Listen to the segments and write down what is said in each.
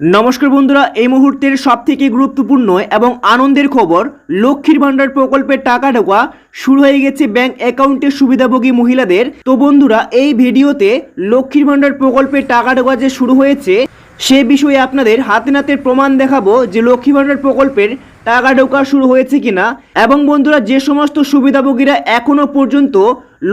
নমস্কার বন্ধুরা, এই মুহূর্তের সব থেকে গুরুত্বপূর্ণ এবং আনন্দের খবর, লক্ষ্মীর ভাণ্ডার প্রকল্পের টাকা ঢোকা শুরু হয়ে গেছে ব্যাংক অ্যাকাউন্টের সুবিধাভোগী মহিলাদের। তো বন্ধুরা, এই ভিডিওতে লক্ষ্মীর ভাণ্ডার প্রকল্পের টাকা ঢোকা যে শুরু হয়েছে সে বিষয়ে আপনাদের হাতে নাতে প্রমাণ দেখাবো যে লক্ষ্মী ভাণ্ডার প্রকল্পের টাকা ঢোকা শুরু হয়েছে কিনা। এবং বন্ধুরা, যে সমস্ত সুবিধাভোগীরা এখনও পর্যন্ত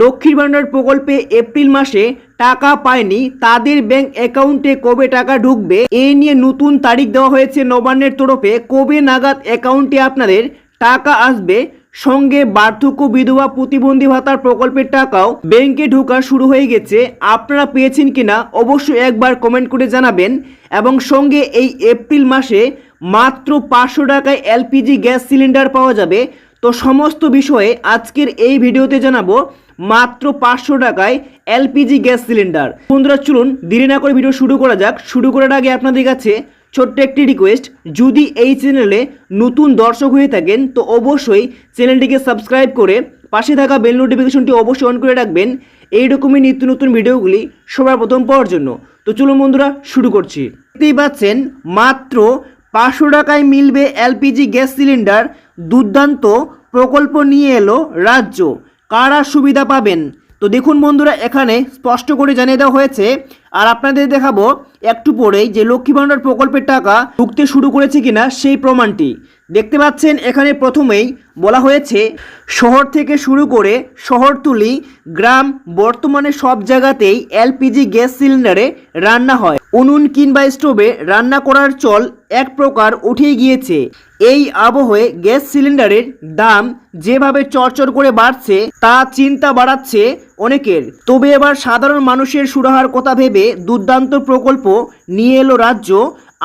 লক্ষ্মীর ভাণ্ডার প্রকল্পে এপ্রিল মাসে টাকা পায়নি, তাদের ব্যাংক অ্যাকাউন্টে কবে টাকা ঢুকবে এই নিয়ে নতুন তারিখ দেওয়া হয়েছে নবান্নের তরফে। কবে নাগাদ অ্যাকাউন্টে আপনাদের টাকা আসবে সঙ্গে বার্ধক্য বিধবা প্রতিবন্ধী ভাতার প্রকল্পের টাকাও ব্যাংকে ঢোকা শুরু হয়ে গেছে। আপনারা পেয়েছেন কিনা অবশ্যই একবার কমেন্ট করে জানাবেন এবং সঙ্গে এই এপ্রিল মাসে মাত্র পাঁচশো টাকায় এলপিজি গ্যাস সিলিন্ডার পাওয়া যাবে। তো সমস্ত বিষয়ে আজকের এই ভিডিওতে জানাব মাত্র পাঁচশো টাকায় এলপিজি গ্যাস সিলিন্ডার। বন্ধুরা, চলুন দেরি না করে ভিডিও শুরু করা যাক। শুরু করার আগে আপনাদের কাছে ছোট্ট একটি রিকোয়েস্ট যদি এই চ্যানেলে নতুন দর্শক হয়ে থাকেন, তো অবশ্যই চ্যানেলটিকে সাবস্ক্রাইব করে পাশে থাকা বেল নোটিফিকেশনটি অবশ্যই অন করে রাখবেন। এই রকমই নিত্য নতুন ভিডিওগুলি সবার প্রথম পাওয়ার জন্য। তো চলুন বন্ধুরা, শুরু করছি। দেখতেই পাচ্ছেন, মাত্র পাঁচশো টাকায় মিলবে এলপিজি গ্যাস সিলিন্ডার। দুর্দান্ত প্রকল্প নিয়ে এলো রাজ্য। কারা সুবিধা পাবেন? তো দেখুন বন্ধুরা, এখানে স্পষ্ট করে জানিয়ে দেওয়া হয়েছে আর আপনাদের দেখাবো একটু পরেই যে লক্ষ্মী ভাণ্ডার প্রকল্পের টাকা ঢুকতে শুরু করেছে কিনা সেই প্রমাণটি। দেখতে পাচ্ছেন এখানে প্রথমেই বলা হয়েছে, শহর থেকে শুরু করে শহরতুলি, গ্রাম, বর্তমানে সব জায়গাতেই এলপিজি গ্যাস সিলিন্ডারে রান্না হয়। উনুন কিংবা স্টোভে রান্না করার চল এক প্রকার উঠে গিয়েছে। এই আবহে গ্যাস সিলিন্ডারের দাম যেভাবে চরচর করে বাড়ছে, তা চিন্তা বাড়াচ্ছে অনেকের। তবে এবার সাধারণ মানুষের সুরাহার কথা ভেবে দুর্দান্ত প্রকল্প নিয়ে এলো রাজ্য।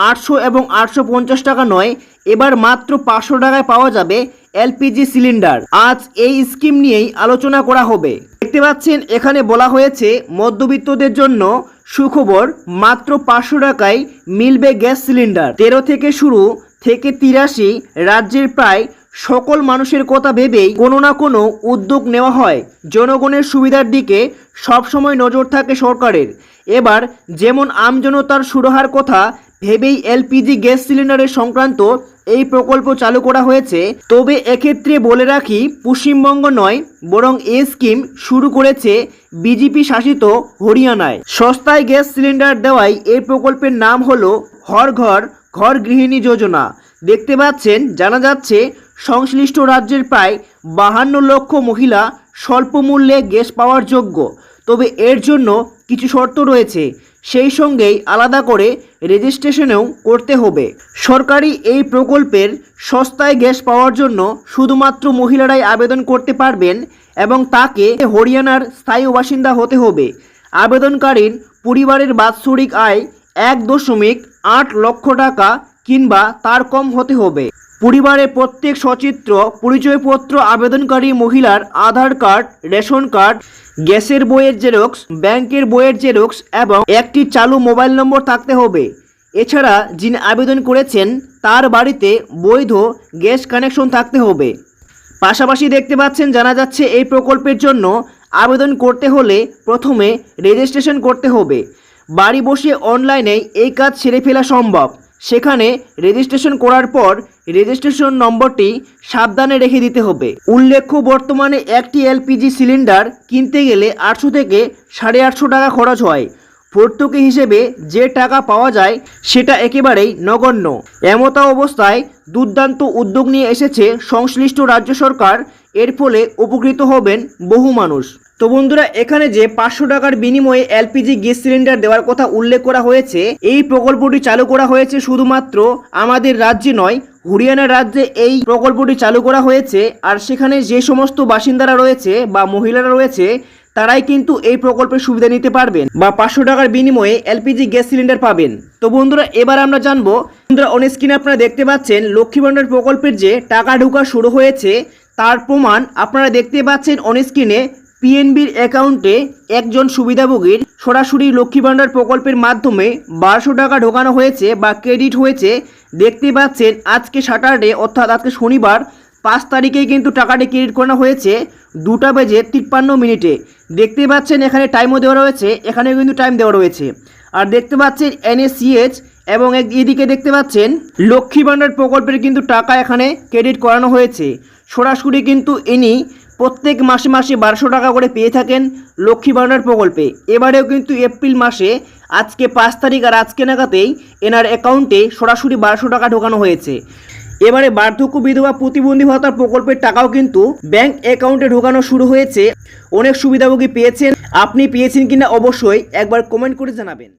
আটশো এবং আটশো পঞ্চাশ টাকা নয়, এবার মাত্র পাঁচশো টাকায় পাওয়া যাবে এলপিজি সিলিন্ডার। আজ এই স্কিম নিয়েই আলোচনা করা হবে। দেখতে পাচ্ছেন, এখানে বলা হয়েছে, মধ্যবিত্তদের জন্য সুখবর মাত্র পাঁচশো টাকায় মিলবে গ্যাস সিলিন্ডার। তেরো থেকে শুরু থেকে তিরাশি রাজ্যের প্রায় সকল মানুষের কথা ভেবেই কোনো না কোনো উদ্যোগ নেওয়া হয়। জনগণের সুবিধার দিকে সবসময় নজর থাকে সরকারের। এবার যেমন আমজনতার সুরাহার কথা ভেবেই এলপিজি গ্যাস সিলিন্ডারের সংক্রান্ত এই প্রকল্প চালু করা হয়েছে, তবে এক্ষেত্রে বলে রাখি পশ্চিমবঙ্গ নয়, বরং এই স্কিম শুরু করেছে বিজেপি শাসিত হরিয়ানায়। সস্তায় গ্যাস সিলিন্ডার দেওয়ায় এই প্রকল্পের নাম হলো হর ঘর ঘর গৃহিণী যোজনা। দেখতে পাচ্ছেন, জানা যাচ্ছে সংশ্লিষ্ট রাজ্যের প্রায় বাহান্ন লক্ষ মহিলা স্বল্প মূল্যে গ্যাস পাওয়ার যোগ্য। তবে এর জন্য কিছু শর্ত রয়েছে। সেই সঙ্গেই আলাদা করে রেজিস্ট্রেশনেও করতে হবে। সরকারি এই প্রকল্পের সস্তায় গ্যাস পাওয়ার জন্য শুধুমাত্র মহিলারাই আবেদন করতে পারবেন এবং তাকে হরিয়ানার স্থায়ী বাসিন্দা হতে হবে। আবেদনকারীর পরিবারের বাৎসরিক আয় এক দশমিক আট লক্ষ টাকা কিংবা তার কম হতে হবে। পরিবারের প্রত্যেক সচিত্র, পরিচয়পত্র আবেদনকারী মহিলার আধার কার্ড, রেশন কার্ড, গ্যাসের বইয়ের জেরক্স, ব্যাংকের বইয়ের জেরক্স এবং একটি চালু মোবাইল নম্বর থাকতে হবে। এছাড়া যিনি আবেদন করেছেন, তার বাড়িতে বৈধ গ্যাস কানেকশন থাকতে হবে। পাশাপাশি দেখতে পাচ্ছেন, জানা যাচ্ছে এই প্রকল্পের জন্য আবেদন করতে হলে প্রথমে রেজিস্ট্রেশন করতে হবে। বাড়ি বসে অনলাইনে এই কাজ সেরে ফেলা সম্ভব। সেখানে রেজিস্ট্রেশন করার পর রেজিস্ট্রেশন নম্বরটি সাবধানে রেখে দিতে হবে। উল্লেখ্য, বর্তমানে একটি এলপিজি সিলিন্ডার কিনতে গেলে আটশো থেকে সাড়ে আটশো টাকা খরচ হয়। ভর্তুকি হিসেবে যে টাকা পাওয়া যায় সেটা একেবারেই নগণ্য। এমতা অবস্থায় দুর্দান্ত উদ্যোগ নিয়ে এসেছে সংশ্লিষ্ট রাজ্য সরকার। এর ফলে উপকৃত হবেন বহু মানুষ। তো বন্ধুরা, এখানে যে পাঁচশো টাকার বিনিময়ে এলপিজি গ্যাস সিলিন্ডার দেওয়ার কথা উল্লেখ করা হয়েছে, এই প্রকল্পটি চালু করা হয়েছে শুধুমাত্র আমাদের রাজ্যে নয়, হরিয়ানা রাজ্যে এই প্রকল্পটি চালু করা হয়েছে। আর সেখানে যে সমস্ত বাসিন্দারা রয়েছে বা মহিলারা রয়েছে, তারাই কিন্তু এই প্রকল্পের সুবিধা নিতে পারবেন বা পাঁচশো টাকার বিনিময়ে এলপিজি গ্যাস সিলিন্ডার পাবেন। তো বন্ধুরা, এবার আমরা জানব, বন্ধুরা অন স্ক্রিনে আপনারা দেখতে পাচ্ছেন লক্ষ্মী ভাণ্ডার প্রকল্পের যে টাকা ঢোকা শুরু হয়েছে, তার প্রমাণ আপনারা দেখতে পাচ্ছেন অন স্ক্রিনে পিএনবির অ্যাকাউন্টে একজন সুবিধাভোগীর সরাসরি লক্ষ্মী ভাণ্ডার প্রকল্পের মাধ্যমে বারোশো টাকা ঢোকানো হয়েছে বা ক্রেডিট হয়েছে, দেখতে পাচ্ছেন আজকে স্যাটারডে, অর্থাৎ আজকে শনিবার, পাঁচ তারিখেই কিন্তু টাকাটি ক্রেডিট করানো হয়েছে, দুটা বেজে তিপ্পান্ন মিনিটে। দেখতে পাচ্ছেন এখানে টাইমও দেওয়া রয়েছে, এখানেও কিন্তু টাইম দেওয়া রয়েছে। আর দেখতে পাচ্ছেন এনএসিএচ এবং এদিকে দেখতে পাচ্ছেন লক্ষ্মী ভাণ্ডার প্রকল্পের কিন্তু টাকা এখানে ক্রেডিট করানো হয়েছে। সরাসরি কিন্তু ইনি প্রত্যেক মাসে মাসে বারোশো টাকা করে পেয়ে থাকেন লক্ষ্মী ভাণ্ডার প্রকল্পে। এবারেও কিন্তু এপ্রিল মাসে, আজকে পাঁচ তারিখ আর আজকে নাগাতেই এনার অ্যাকাউন্টে সরাসরি বারোশো টাকা ঢোকানো হয়েছে। এবারে বার্ধক্য বিধবা প্রতিবন্ধী ভাতার প্রকল্পের টাকাও কিন্তু ব্যাংক অ্যাকাউন্টে ঢোকানো শুরু হয়েছে। অনেক সুবিধাভোগী পেয়েছেন। আপনি পেয়েছেন কিনা অবশ্যই একবার কমেন্ট করে জানাবেন।